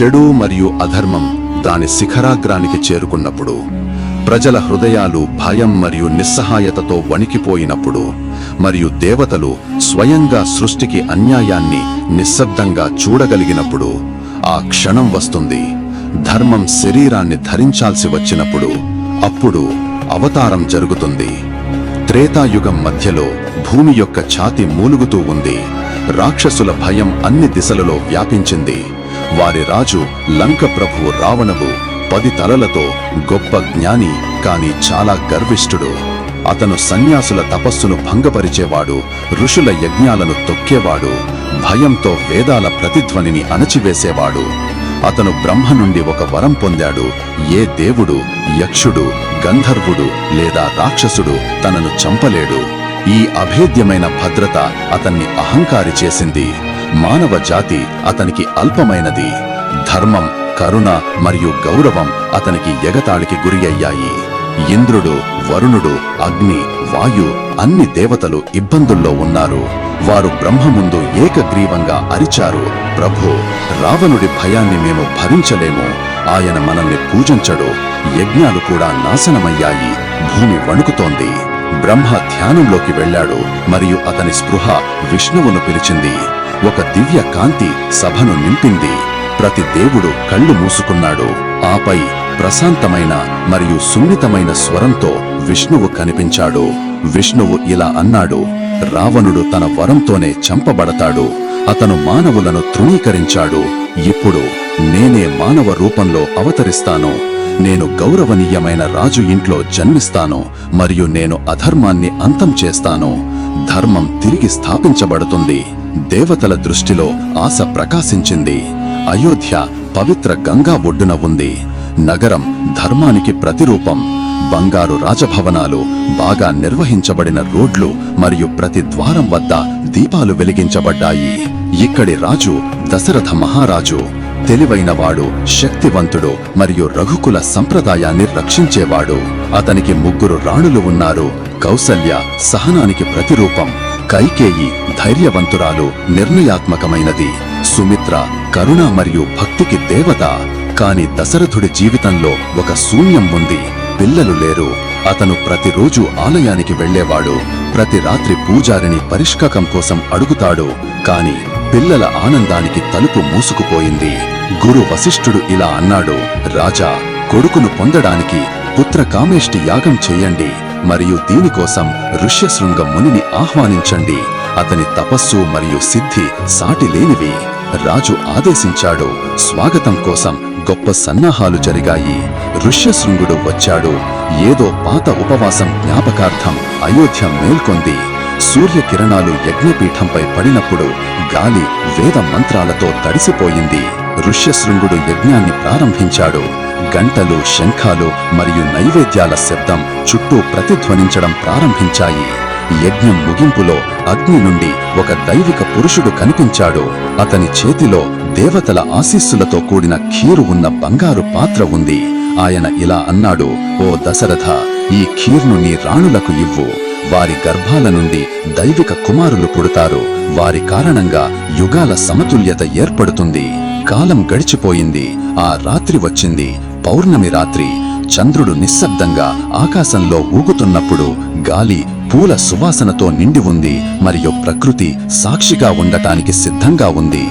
చెడు మరియు అధర్మం దాని శిఖరాగ్రానికి చేరుకున్నప్పుడు ప్రజల హృదయాలు భయం మరియు నిస్సహాయతతో వణికిపోయినప్పుడు మరియు దేవతలు స్వయంగా సృష్టికి అన్యాయాన్ని నిశ్శబ్దంగా చూడగలిగినప్పుడు ఆ క్షణం వస్తుంది. ధర్మం శరీరాన్ని ధరించాల్సి వచ్చినప్పుడు అప్పుడు అవతారం జరుగుతుంది. త్రేతాయుగం మధ్యలో భూమి యొక్క ఛాతి మూలుగుతూ ఉంది. రాక్షసుల భయం అన్ని దిశలలో వ్యాపించింది. వారి రాజు లంక ప్రభువు రావణుడు పది తలలతో గొప్ప జ్ఞాని కాని చాలా గర్విష్ఠుడు. అతను సన్యాసుల తపస్సును భంగపరిచేవాడు ఋషుల యజ్ఞాలను తొక్కేవాడు భయంతో వేదాల ప్రతిధ్వనిని అణచివేసేవాడు. అతను బ్రహ్మ నుండి ఒక వరం పొందాడు ఏ దేవుడు యక్షుడు గంధర్వుడు లేదా రాక్షసుడు తనను చంపలేడు. ఈ అభేద్యమైన భద్రత అతన్ని అహంకారి చేసింది. మానవ జాతి అతనికి అల్పమైనది. ధర్మం కరుణ మరియు గౌరవం అతనికి ఎగతాళికి గురి అయ్యాయి. ఇంద్రుడు వరుణుడు అగ్ని వాయు అన్ని దేవతలు ఇబ్బందుల్లో ఉన్నారు. వారు బ్రహ్మ ముందు ఏకగ్రీవంగా అరిచారు. ప్రభు రావణుడి భయాన్ని మేము భరించలేము. ఆయన మనల్ని పూజించడు. యజ్ఞాలు కూడా నాశనమయ్యాయి. భూమి వణుకుతోంది. బ్రహ్మ ధ్యానంలోకి వెళ్ళాడు. మరియు అతని స్పృహ విష్ణువును పిలిచింది. ఒక దివ్య కాంతి సభను నింపింది. ప్రతి దేవుడు కళ్ళు మూసుకున్నాడు. ఆపై ప్రశాంతమైన మరియు సున్నితమైన స్వరంతో విష్ణువు కనిపించాడు. విష్ణువు ఇలా అన్నాడు రావణుడు తన వరంతోనే చంపబడతాడు. అతను మానవులను తృణీకరించాడు. ఇప్పుడు నేనే మానవ రూపంలో అవతరిస్తాను. నేను గౌరవనీయమైన రాజు ఇంట్లో జన్మిస్తాను మరియు నేను అధర్మాన్ని అంతం చేస్తాను. ధర్మం తిరిగి స్థాపించబడుతుంది. దేవతల దృష్టిలో ఆశ ప్రకాశించింది. అయోధ్య పవిత్ర గంగా ఒడ్డున ఉంది. నగరం ధర్మానికి ప్రతిరూపం. బంగారు రాజభవనాలు బాగా నిర్వహించబడిన రోడ్లు మరియు ప్రతి ద్వారం వద్ద దీపాలు వెలిగించబడ్డాయి. ఇక్కడి రాజు దశరథ మహారాజు. తెలివైనవాడు శక్తివంతుడు మరియు రఘుకుల సంప్రదాయాన్ని రక్షించేవాడు. అతనికి ముగ్గురు రాణులు ఉన్నారు. కౌసల్య సహనానికి ప్రతిరూపం. కైకేయి ధైర్యవంతురాలు నిర్ణయాత్మకమైనది. సుమిత్ర కరుణ మరియు భక్తికి దేవత. కాని దశరథుడి జీవితంలో ఒక శూన్యం ఉంది. పిల్లలు లేరు. అతను ప్రతిరోజు ఆలయానికి వెళ్ళేవాడు. ప్రతి రాత్రి పూజారిని పరిష్కాకం కోసం అడుగుతాడు. కాని పిల్లల ఆనందానికి తలుపు మూసుకుపోయింది. గురు వశిష్ఠుడు ఇలా అన్నాడు రాజా కొడుకును పొందడానికి పుత్ర కామేష్టి యాగం చెయ్యండి మరియు దీనికోసం ఋష్యశృంగ మునిని ఆహ్వానించండి. అతని తపస్సు మరియు సిద్ధి సాటి లేనివి. రాజు ఆదేశించాడు స్వాగతం కోసం గొప్ప సన్నాహాలు జరిగాయి. ఋష్యశృంగుడు వచ్చాడు. ఏదో పాత ఉపవాసం జ్ఞాపకార్థం అయోధ్య మేల్కొంది. సూర్యకిరణాలు యజ్ఞపీఠంపై పడినప్పుడు గాలి వేద మంత్రాలతో తడిసిపోయింది ఋష్యశృంగుడు యజ్ఞాన్ని ప్రారంభించాడు. గంటలు శంఖాలు మరియు నైవేద్యాల శబ్దం చుట్టూ ప్రతిధ్వనించడం ప్రారంభించాయి. యజ్ఞం ముగింపులో అగ్ని నుండి ఒక దైవిక పురుషుడు కనిపించాడు. అతని చేతిలో దేవతల ఆశీస్సులతో కూడిన ఖీరు ఉన్న బంగారు పాత్ర ఉంది. ఆయన ఇలా అన్నాడు ఓ దశరథ ఈ ఖీర్ను నీ రాణులకు ఇవ్వు. వారి గర్భాల నుండి దైవిక కుమారులు పుడతారు. వారి కారణంగా యుగాల సమతుల్యత ఏర్పడుతుంది. కాలం గడిచిపోయింది. ఆ రాత్రి వచ్చింది. పౌర్ణమి రాత్రి చంద్రుడు నిశ్శబ్దంగా ఆకాశంలో ఊగుతున్నప్పుడు గాలి పూల సువాసనతో నిండి ఉంది మరియు ప్రకృతి సాక్షిగా ఉండటానికి సిద్ధంగా ఉంది.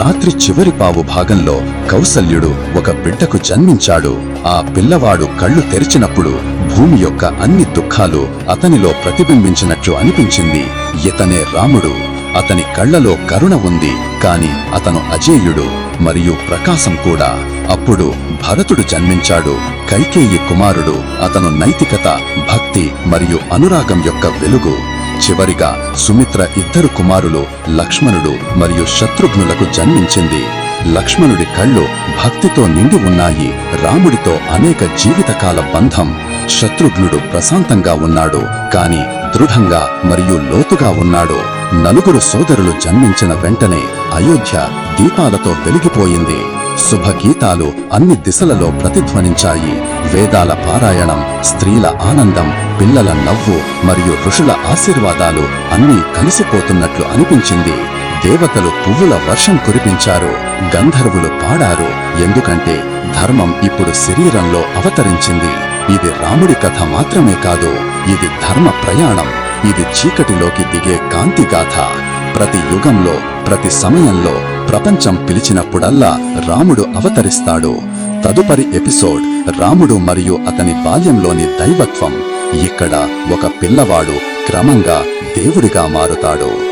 రాత్రి చివరి పావు భాగంలో కౌసల్యుడు ఒక బిడ్డకు జన్మించాడు. ఆ పిల్లవాడు కళ్ళు తెరిచినప్పుడు భూమి యొక్క అన్ని దుఃఖాలు అతనిలో ప్రతిబింబించినట్లు అనిపించింది. ఇతనే రాముడు. అతని కళ్ళలో కరుణ ఉంది. కాని అతను అజేయుడు. మరియు ప్రకాశం కూడా. అప్పుడు భరతుడు జన్మించాడు. కైకేయి కుమారుడు అతను నైతికత భక్తి మరియు అనురాగం యొక్క వెలుగు. చివరిగా సుమిత్ర ఇద్దరు కుమారులు లక్ష్మణుడు మరియు శత్రుఘ్నులకు జన్మించింది. లక్ష్మణుడి కళ్ళు భక్తితో నిండి ఉన్నాయి. రాముడితో అనేక జీవితకాల బంధం. శత్రుఘ్నుడు ప్రశాంతంగా ఉన్నాడు. కాని దృఢంగా మరియు లోతుగా ఉన్నాడు. నలుగురు సోదరులు జన్మించిన వెంటనే అయోధ్య దీపాలతో వెలిగిపోయింది. శుభగీతాలు అన్ని దిశలలో ప్రతిధ్వనించాయి. వేదాల పారాయణం స్త్రీల ఆనందం పిల్లల నవ్వు మరియు ఋషుల ఆశీర్వాదాలు అన్నీ కలిసిపోతున్నట్లు అనిపించింది. దేవతలు పువ్వుల వర్షం కురిపించారు గంధర్వులు పాడారు ఎందుకంటే ధర్మం ఇప్పుడు శరీరంలో అవతరించింది. ఇది రాముడి కథ మాత్రమే కాదు ఇది ధర్మ ప్రయాణం. ఇది చీకటిలోకి దిగే కాంతి గాథ. ప్రతి యుగంలో ప్రతి సమయంలో ప్రపంచం పిలిచినప్పుడల్లా రాముడు అవతరిస్తాడు. తదుపరి ఎపిసోడ్ రాముడు మరియు అతని బాల్యంలోని దైవత్వం. ఇక్కడ ఒక పిల్లవాడు క్రమంగా దేవుడిగా మారుతాడు.